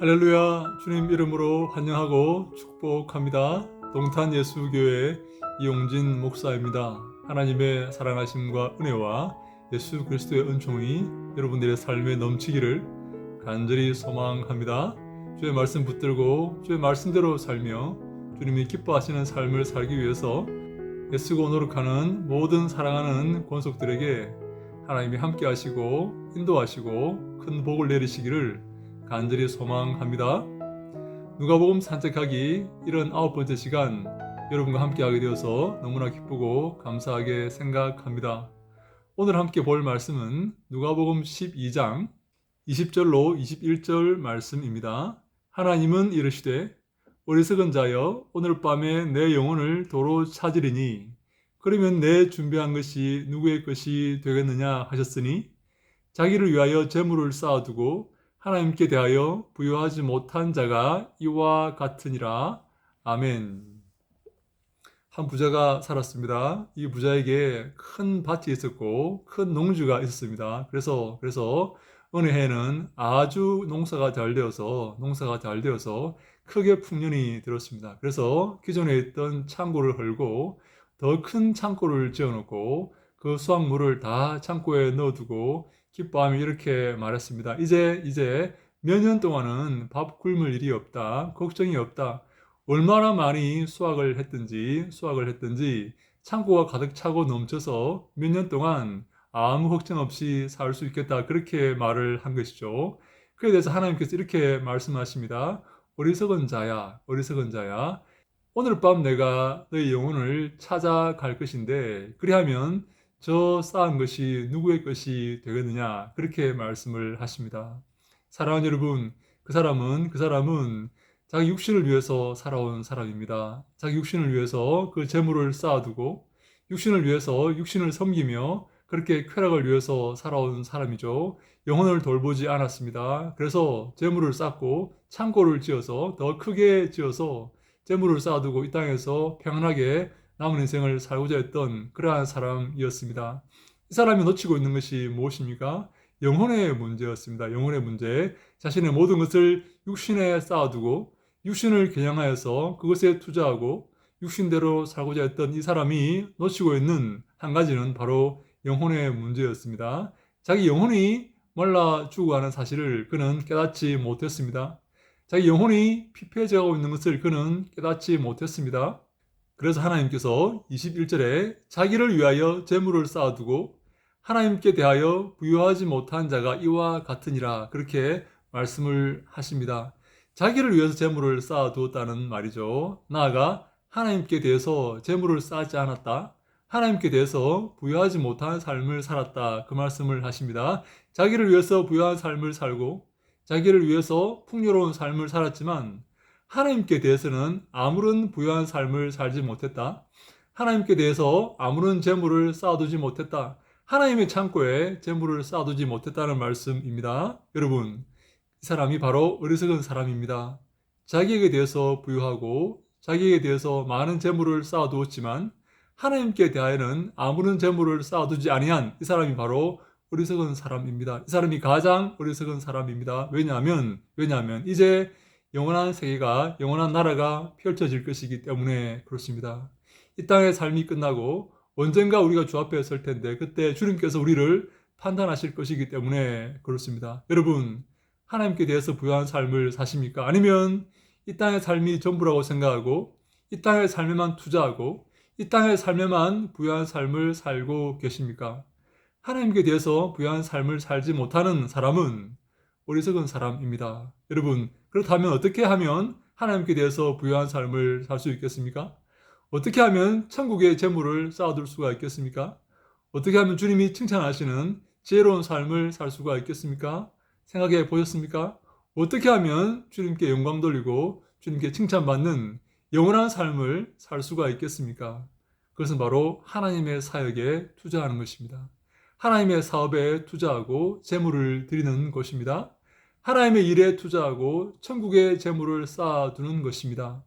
할렐루야 주님 이름으로 환영하고 축복합니다. 동탄 예수교회 이용진 목사입니다. 하나님의 사랑하심과 은혜와 예수 그리스도의 은총이 여러분들의 삶에 넘치기를 간절히 소망합니다. 주의 말씀 붙들고 주의 말씀대로 살며 주님이 기뻐하시는 삶을 살기 위해서 애쓰고 노력하는 모든 사랑하는 권속들에게 하나님이 함께 하시고 인도하시고 큰 복을 내리시기를 간절히 소망합니다. 누가복음 산책하기 이런 아홉 번째 시간 여러분과 함께 하게 되어서 너무나 기쁘고 감사하게 생각합니다. 오늘 함께 볼 말씀은 누가복음 12장 20절로 21절 말씀입니다. 하나님은 이르시되 어리석은 자여 오늘 밤에 내 영혼을 도로 찾으리니 그러면 내 준비한 것이 누구의 것이 되겠느냐 하셨으니 자기를 위하여 재물을 쌓아두고 하나님께 대하여 부여하지 못한 자가 이와 같으니라. 아멘. 한 부자가 살았습니다. 이 부자에게 큰 밭이 있었고 큰 농주가 있었습니다. 그래서 그래서 어느 해에는 아주 농사가 잘 되어서 농사가 잘 되어서 크게 풍년이 들었습니다. 그래서 기존에 있던 창고를 헐고 더 큰 창고를 지어놓고 그 수확물을 다 창고에 넣어두고 기뻐하며 이렇게 말했습니다. 이제 이제 몇 년 동안은 밥 굶을 일이 없다. 걱정이 없다. 얼마나 많이 수확을 했든지 수확을 했든지 창고가 가득 차고 넘쳐서 몇 년 동안 아무 걱정 없이 살 수 있겠다. 그렇게 말을 한 것이죠. 그에 대해서 하나님께서 이렇게 말씀하십니다. 어리석은 자야, 어리석은 자야. 오늘 밤 내가 너의 영혼을 찾아갈 것인데, 그리하면 저 쌓은 것이 누구의 것이 되겠느냐? 그렇게 말씀을 하십니다. 사랑하는 여러분, 그 사람은, 그 사람은 자기 육신을 위해서 살아온 사람입니다. 자기 육신을 위해서 그 재물을 쌓아두고, 육신을 위해서 육신을 섬기며 그렇게 쾌락을 위해서 살아온 사람이죠. 영혼을 돌보지 않았습니다. 그래서 재물을 쌓고 창고를 지어서 더 크게 지어서 재물을 쌓아두고 이 땅에서 평안하게 남은 인생을 살고자 했던 그러한 사람이었습니다. 이 사람이 놓치고 있는 것이 무엇입니까? 영혼의 문제였습니다. 영혼의 문제. 자신의 모든 것을 육신에 쌓아두고 육신을 겨냥하여서 그것에 투자하고 육신대로 살고자 했던 이 사람이 놓치고 있는 한 가지는 바로 영혼의 문제였습니다. 자기 영혼이 말라 죽어가는 사실을 그는 깨닫지 못했습니다. 자기 영혼이 피폐해져가고 있는 것을 그는 깨닫지 못했습니다. 그래서 하나님께서 21절에 자기를 위하여 재물을 쌓아두고 하나님께 대하여 부여하지 못한 자가 이와 같으니라 그렇게 말씀을 하십니다. 자기를 위해서 재물을 쌓아두었다는 말이죠. 나아가 하나님께 대해서 재물을 쌓지 않았다. 하나님께 대해서 부여하지 못한 삶을 살았다. 그 말씀을 하십니다. 자기를 위해서 부여한 삶을 살고 자기를 위해서 풍요로운 삶을 살았지만 하나님께 대해서는 아무런 부유한 삶을 살지 못했다. 하나님께 대해서 아무런 재물을 쌓아두지 못했다. 하나님의 창고에 재물을 쌓아두지 못했다는 말씀입니다. 여러분, 이 사람이 바로 어리석은 사람입니다. 자기에게 대해서 부유하고 자기에게 대해서 많은 재물을 쌓아두었지만 하나님께 대하여는 아무런 재물을 쌓아두지 아니한 이 사람이 바로 어리석은 사람입니다. 이 사람이 가장 어리석은 사람입니다. 왜냐하면 왜냐하면 이제 영원한 세계가 영원한 나라가 펼쳐질 것이기 때문에 그렇습니다. 이 땅의 삶이 끝나고 언젠가 우리가 주 앞에 설 텐데 그때 주님께서 우리를 판단하실 것이기 때문에 그렇습니다. 여러분 하나님께 대해서 부유한 삶을 사십니까? 아니면 이 땅의 삶이 전부라고 생각하고 이 땅의 삶에만 투자하고 이 땅의 삶에만 부유한 삶을 살고 계십니까? 하나님께 대해서 부유한 삶을 살지 못하는 사람은 어리석은 사람입니다. 여러분, 그렇다면 어떻게 하면 하나님께 대해서 부유한 삶을 살 수 있겠습니까? 어떻게 하면 천국의 재물을 쌓아둘 수가 있겠습니까? 어떻게 하면 주님이 칭찬하시는 지혜로운 삶을 살 수가 있겠습니까? 생각해 보셨습니까? 어떻게 하면 주님께 영광 돌리고 주님께 칭찬받는 영원한 삶을 살 수가 있겠습니까? 그것은 바로 하나님의 사역에 투자하는 것입니다. 하나님의 사업에 투자하고 재물을 드리는 것입니다. 하나님의 일에 투자하고 천국의 재물을 쌓아두는 것입니다.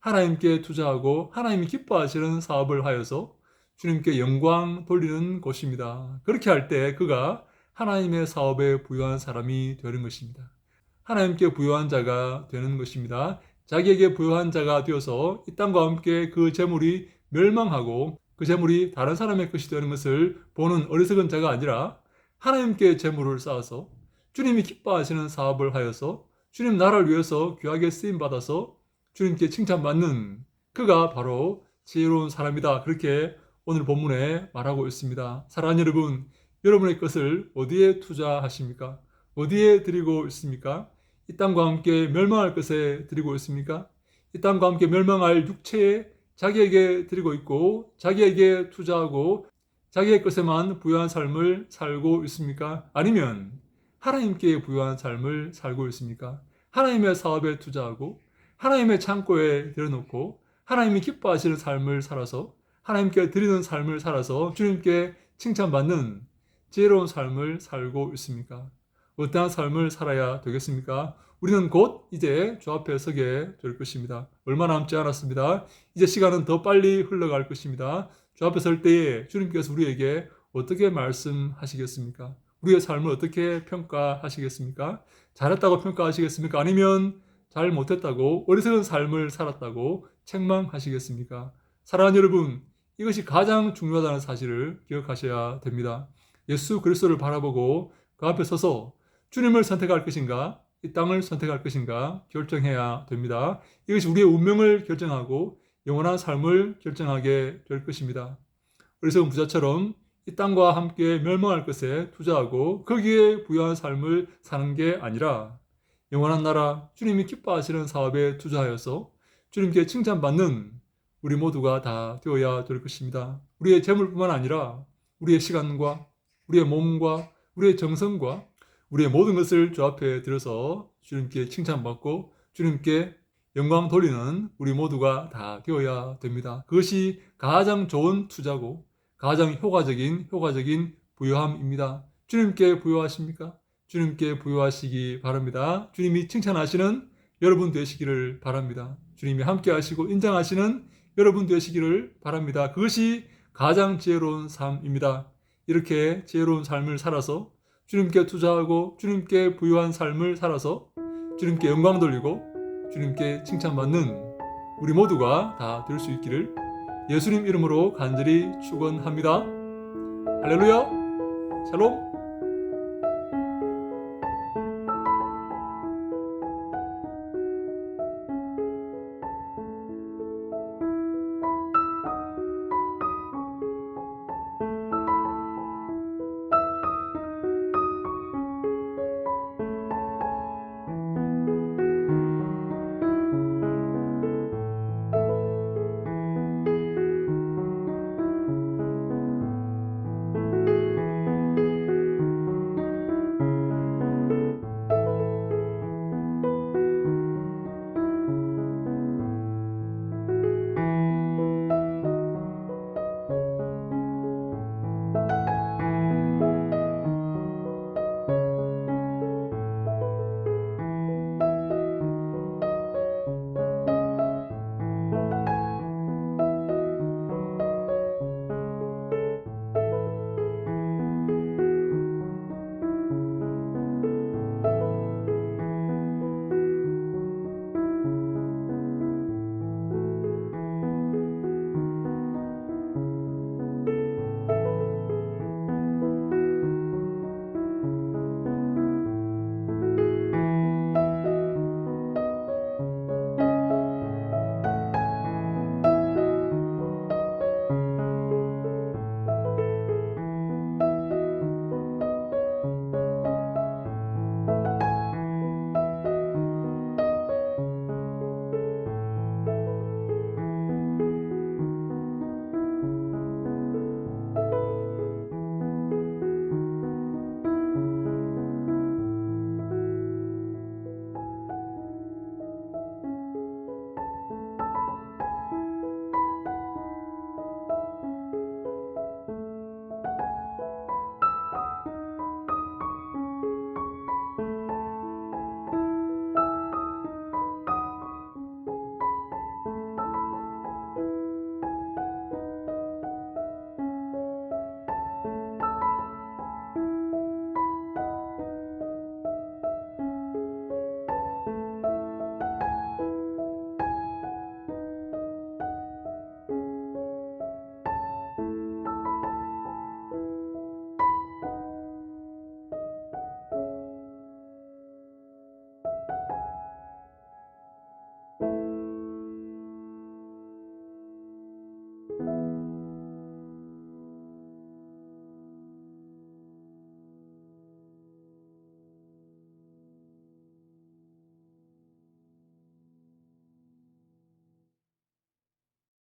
하나님께 투자하고 하나님이 기뻐하시는 사업을 하여서 주님께 영광 돌리는 것입니다. 그렇게 할 때 그가 하나님의 사업에 부유한 사람이 되는 것입니다. 하나님께 부여한 자가 되는 것입니다. 자기에게 부여한 자가 되어서 이 땅과 함께 그 재물이 멸망하고 그 재물이 다른 사람의 것이 되는 것을 보는 어리석은 자가 아니라 하나님께 재물을 쌓아서 주님이 기뻐하시는 사업을 하여서 주님 나라를 위해서 귀하게 쓰임 받아서 주님께 칭찬받는 그가 바로 지혜로운 사람이다. 그렇게 오늘 본문에 말하고 있습니다. 사랑하는 여러분, 여러분의 것을 어디에 투자하십니까? 어디에 드리고 있습니까? 이 땅과 함께 멸망할 것에 드리고 있습니까? 이 땅과 함께 멸망할 육체에 자기에게 드리고 있고 자기에게 투자하고 자기의 것에만 부여한 삶을 살고 있습니까? 아니면 하나님께 부여한 삶을 살고 있습니까? 하나님의 사업에 투자하고 하나님의 창고에 들여놓고 하나님이 기뻐하시는 삶을 살아서 하나님께 드리는 삶을 살아서 주님께 칭찬받는 지혜로운 삶을 살고 있습니까? 어떠한 삶을 살아야 되겠습니까? 우리는 곧 이제 주 앞에 서게 될 것입니다. 얼마 남지 않았습니다. 이제 시간은 더 빨리 흘러갈 것입니다. 주 앞에 설 때에 주님께서 우리에게 어떻게 말씀하시겠습니까? 우리의 삶을 어떻게 평가하시겠습니까? 잘했다고 평가하시겠습니까? 아니면 잘 못했다고 어리석은 삶을 살았다고 책망하시겠습니까? 사랑하는 여러분, 이것이 가장 중요하다는 사실을 기억하셔야 됩니다. 예수 그리스도를 바라보고 그 앞에 서서 주님을 선택할 것인가, 이 땅을 선택할 것인가 결정해야 됩니다. 이것이 우리의 운명을 결정하고 영원한 삶을 결정하게 될 것입니다. 어리석은 부자처럼 이 땅과 함께 멸망할 것에 투자하고 거기에 부여한 삶을 사는 게 아니라 영원한 나라 주님이 기뻐하시는 사업에 투자하여서 주님께 칭찬받는 우리 모두가 다 되어야 될 것입니다. 우리의 재물뿐만 아니라 우리의 시간과 우리의 몸과 우리의 정성과 우리의 모든 것을 주 앞에 들어서 주님께 칭찬받고 주님께 영광 돌리는 우리 모두가 다 되어야 됩니다. 그것이 가장 좋은 투자고 가장 효과적인 효과적인 부여함입니다. 주님께 부여하십니까? 주님께 부여하시기 바랍니다. 주님이 칭찬하시는 여러분 되시기를 바랍니다. 주님이 함께 하시고 인정하시는 여러분 되시기를 바랍니다. 그것이 가장 지혜로운 삶입니다. 이렇게 지혜로운 삶을 살아서 주님께 투자하고 주님께 부여한 삶을 살아서 주님께 영광 돌리고 주님께 칭찬받는 우리 모두가 다 될 수 있기를 예수님 이름으로 간절히 축원합니다. 할렐루야. 샬롬.